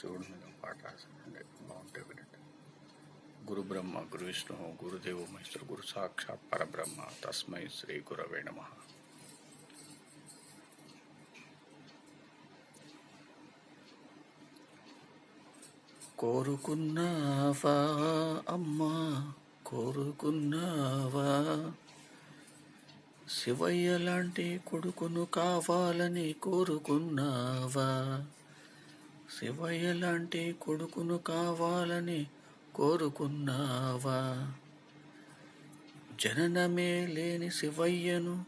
శివుడి మీద పాట రాశానండి బాగుంటాయి వినండి. గురు బ్రహ్మ గురు విష్ణు గురుదేవు మహేశ్వరు గురు సాక్షాత్ పరబ్రహ్మ తస్మై శ్రీ గురవే నమ. కోరుకున్నావా అమ్మా కోరుకున్నావా? శివయ్య లాంటి కొడుకును కావాలని కోరుకున్నావా? శివయ్య లాంటి కొడుకును కావాలని కోరుకున్నావా? జననమే లేని శివయ్యను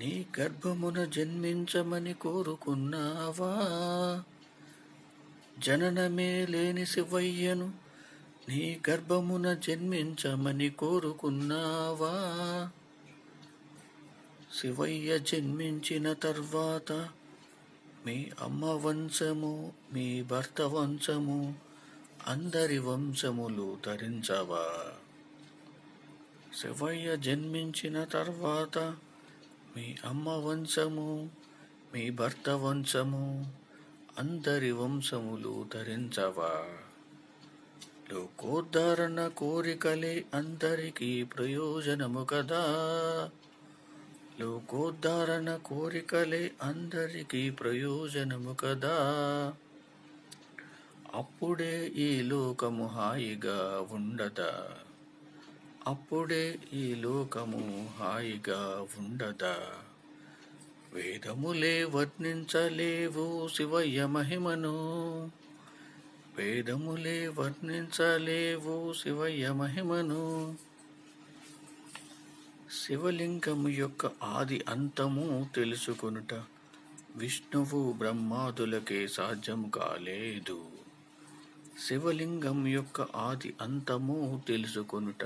నీ గర్భమున జన్మించమని కోరుకున్నావా? జననమే లేని శివయ్యను నీ గర్భమున జన్మించమని కోరుకున్నావా? శివయ్య జన్మించిన తర్వాత మీ అమ్మ వంశము మీ భర్త వంశము అందరి వంశములు ధరించవా. శివయ్య జన్మించిన తర్వాత మీ అమ్మ వంశము మీ భర్త వంశము అందరి వంశములు ధరించవా. లోకోద్ధారణ కోరికలే అందరికీ ప్రయోజనము కదా. లోకోద్ధారణ కోరికలే అందరికీ ప్రయోజనము కదా. అప్పుడే ఈ లోకము హాయిగా ఉండదా? అప్పుడే ఈ లోకము హాయిగా ఉండదా? వేదములే వర్ణించలేవు శివయ్య మహిమను. వేదములే వర్ణించలేవు శివయ్య మహిమను. శివలింగము యొక్క ఆది అంతము తెలుసుకొనుట. విష్ణువు బ్రహ్మాదులకే సాధ్యం కాలేదు. శివలింగం యొక్క ఆది అంతము తెలుసుకొనుట.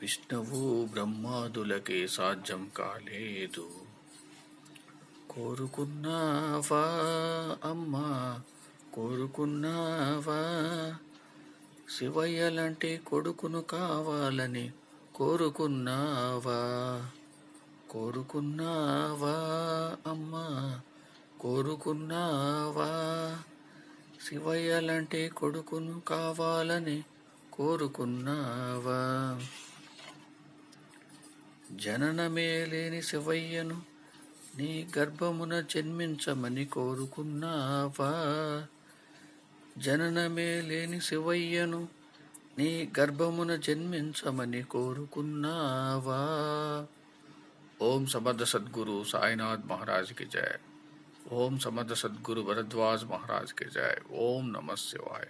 విష్ణువు బ్రహ్మాదులకే సాధ్యం కాలేదు. కోరుకున్నావా అమ్మా? కోరుకున్నావా? శివయ్య లాంటి కొడుకును కావాలని కోరుకున్నావా? కోరుకున్నావా అమ్మా? కోరుకున్నావా? శివయ్య లాంటి కొడుకును కావాలని కోరుకున్నావా? జననమే లేని శివయ్యను నీ గర్భమున జన్మించమని కోరుకున్నావా? జననమే లేని శివయ్యను నీ గర్భమున జన్మించమని కోరుకున్నావా ఓం సమర్థ సద్గురు సాయినాథ్ మహారాజ్ కి జయ ఓం సమర్థ సద్గురు భరద్వాజ్ మహారాజ్ కి జయ ఓం నమ శివాయ